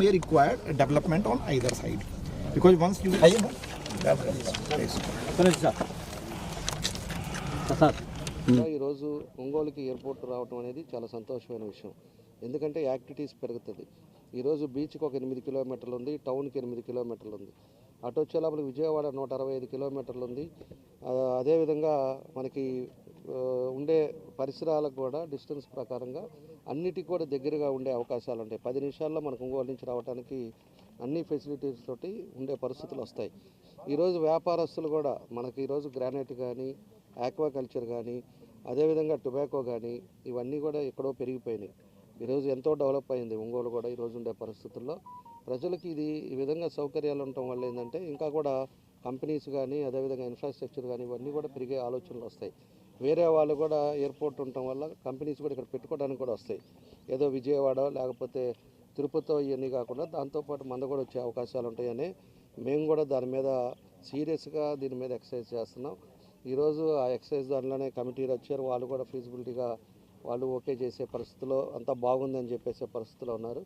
May required development on either side because once you high ఈరోజు ఒంగోలుకి airport రావడం అనేది చాలా సంతోషమైన విషయం. ఎందుకంటే యాక్టివిటీస్ పెరుగుతుంది. ఈరోజు బీచ్కి ఒక ఎనిమిది కిలోమీటర్లు ఉంది టౌన్కి ఎనిమిది కిలోమీటర్లు ఉంది. అటు వచ్చే లోపలికి విజయవాడ నూట అరవై ఐదు కిలోమీటర్లు ఉంది. అదేవిధంగా మనకి ఉండే పరిసరాలకు కూడా డిస్టెన్స్ ప్రకారంగా అన్నిటికీ కూడా దగ్గరగా ఉండే అవకాశాలు ఉంటాయి. పది నిమిషాల్లో మనకు ఒంగోలు నుంచి రావడానికి అన్ని ఫెసిలిటీస్ తోటి ఉండే పరిస్థితులు వస్తాయి. ఈరోజు వ్యాపారస్తులు కూడా మనకి ఈరోజు గ్రానైట్ కానీ ఆక్వాకల్చర్ కానీ అదేవిధంగా టొబాకో కానీ ఇవన్నీ కూడా ఎక్కడో పెరిగిపోయినాయి. ఈరోజు ఎంతో డెవలప్ అయింది ఒంగోలు కూడా ఈరోజు ఉండే పరిస్థితుల్లో. ప్రజలకి ఇది ఈ విధంగా సౌకర్యాలు ఉండటం వల్ల ఏంటంటే ఇంకా కూడా కంపెనీస్ కానీ అదేవిధంగా ఇన్ఫ్రాస్ట్రక్చర్ కానీ ఇవన్నీ కూడా పెరిగే ఆలోచనలు వస్తాయి. వేరే వాళ్ళు కూడా ఎయిర్పోర్ట్ ఉండటం వల్ల కంపెనీస్ కూడా ఇక్కడ పెట్టుకోవడానికి కూడా వస్తాయి. ఏదో విజయవాడ లేకపోతే తిరుపతితో ఇవన్నీ కాకుండా దాంతోపాటు మంద కూడా వచ్చే అవకాశాలు ఉంటాయని మేము కూడా దాని మీద సీరియస్గా దీని మీద ఎక్సర్సైజ్ చేస్తున్నాం. ఈరోజు ఆ ఎక్సర్సైజ్ దానిలోనే కమిటీలు వచ్చారు. వాళ్ళు కూడా ఫీజిబిలిటీగా వాళ్ళు ఓకే చేసే పరిస్థితిలో అంతా బాగుందని చెప్పేసే పరిస్థితిలో ఉన్నారు.